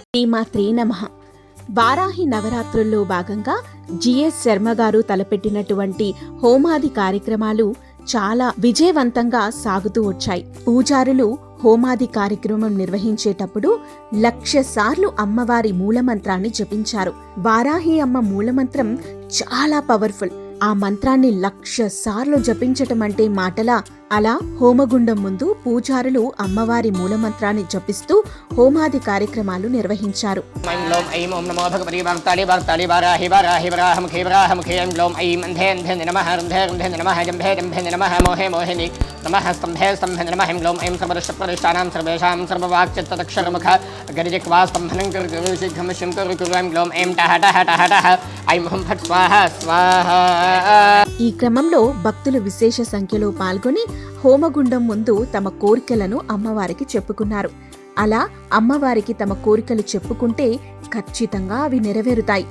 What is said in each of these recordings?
శ్రీమాత్రే నమ. వారాహి నవరాత్రుల్లో భాగంగా జిఎస్ శర్మ గారు తలపెట్టినటువంటి హోమాది కార్యక్రమాలు చాలా విజయవంతంగా సాగుతూ వచ్చాయి. పూజారులు హోమాది కార్యక్రమం నిర్వహించేటప్పుడు లక్ష సార్లు అమ్మవారి మూలమంత్రాన్ని జపించారు. వారాహి అమ్మ మూలమంత్రం చాలా పవర్ఫుల్. ఆ మంత్రాన్ని లక్ష సార్లు జపించటం అంటే మాటలా? అలా హోమగుండం ముందు పూజారులు అమ్మవారి మూలమంత్రాన్ని జపిస్తూ హోమాది కార్యక్రమాలు నిర్వహించారు. ऐं నమ స్తంభే స్తంభ నమ హ్యం గ్లౌం ఐం సర్వృష్టప్రతిష్టానాం సర్వేషాం సర్వవాక్చిత్తదక్షరముఖ గరిజక్వా స్తంభనం కరు శిఖం శిం కరు కురుం ఐం టహ టహ టహ టహ ఐం హుం ఫట్ స్వాహ స్వాహ ఈ క్రమంలో భక్తులు విశేష సంఖ్యలో పాల్గొని హోమగుండం ముందు తమ కోరికలను అమ్మవారికి చెప్పుకున్నారు. అలా అమ్మవారికి తమ కోరికలు చెప్పుకుంటే ఖచ్చితంగా అవి నెరవేరుతాయి.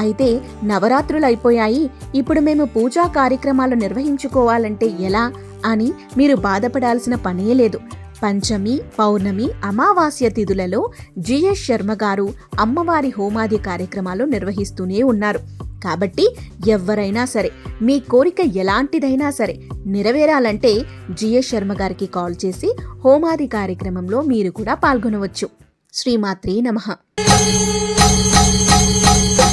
అయితే నవరాత్రులు అయిపోయాయి. ఇప్పుడు మేము పూజా కార్యక్రమాలు నిర్వహించుకోవాలంటే ఎలా? అని మీరు బాధపడాల్సిన పనే లేదు. పంచమి పౌర్ణమి అమావాస్య తిథులలో జిఎస్ శర్మ గారు అమ్మవారి హోమాది కార్యక్రమాలు నిర్వహిస్తూనే ఉన్నారు. కాబట్టి ఎవరైనా సరే మీ కోరిక ఎలాంటిదైనా సరే నెరవేరాలంటే జిఎస్ శర్మ గారికి కాల్ చేసి హోమాది కార్యక్రమంలో మీరు కూడా పాల్గొనవచ్చు. శ్రీమాత్రే నమః.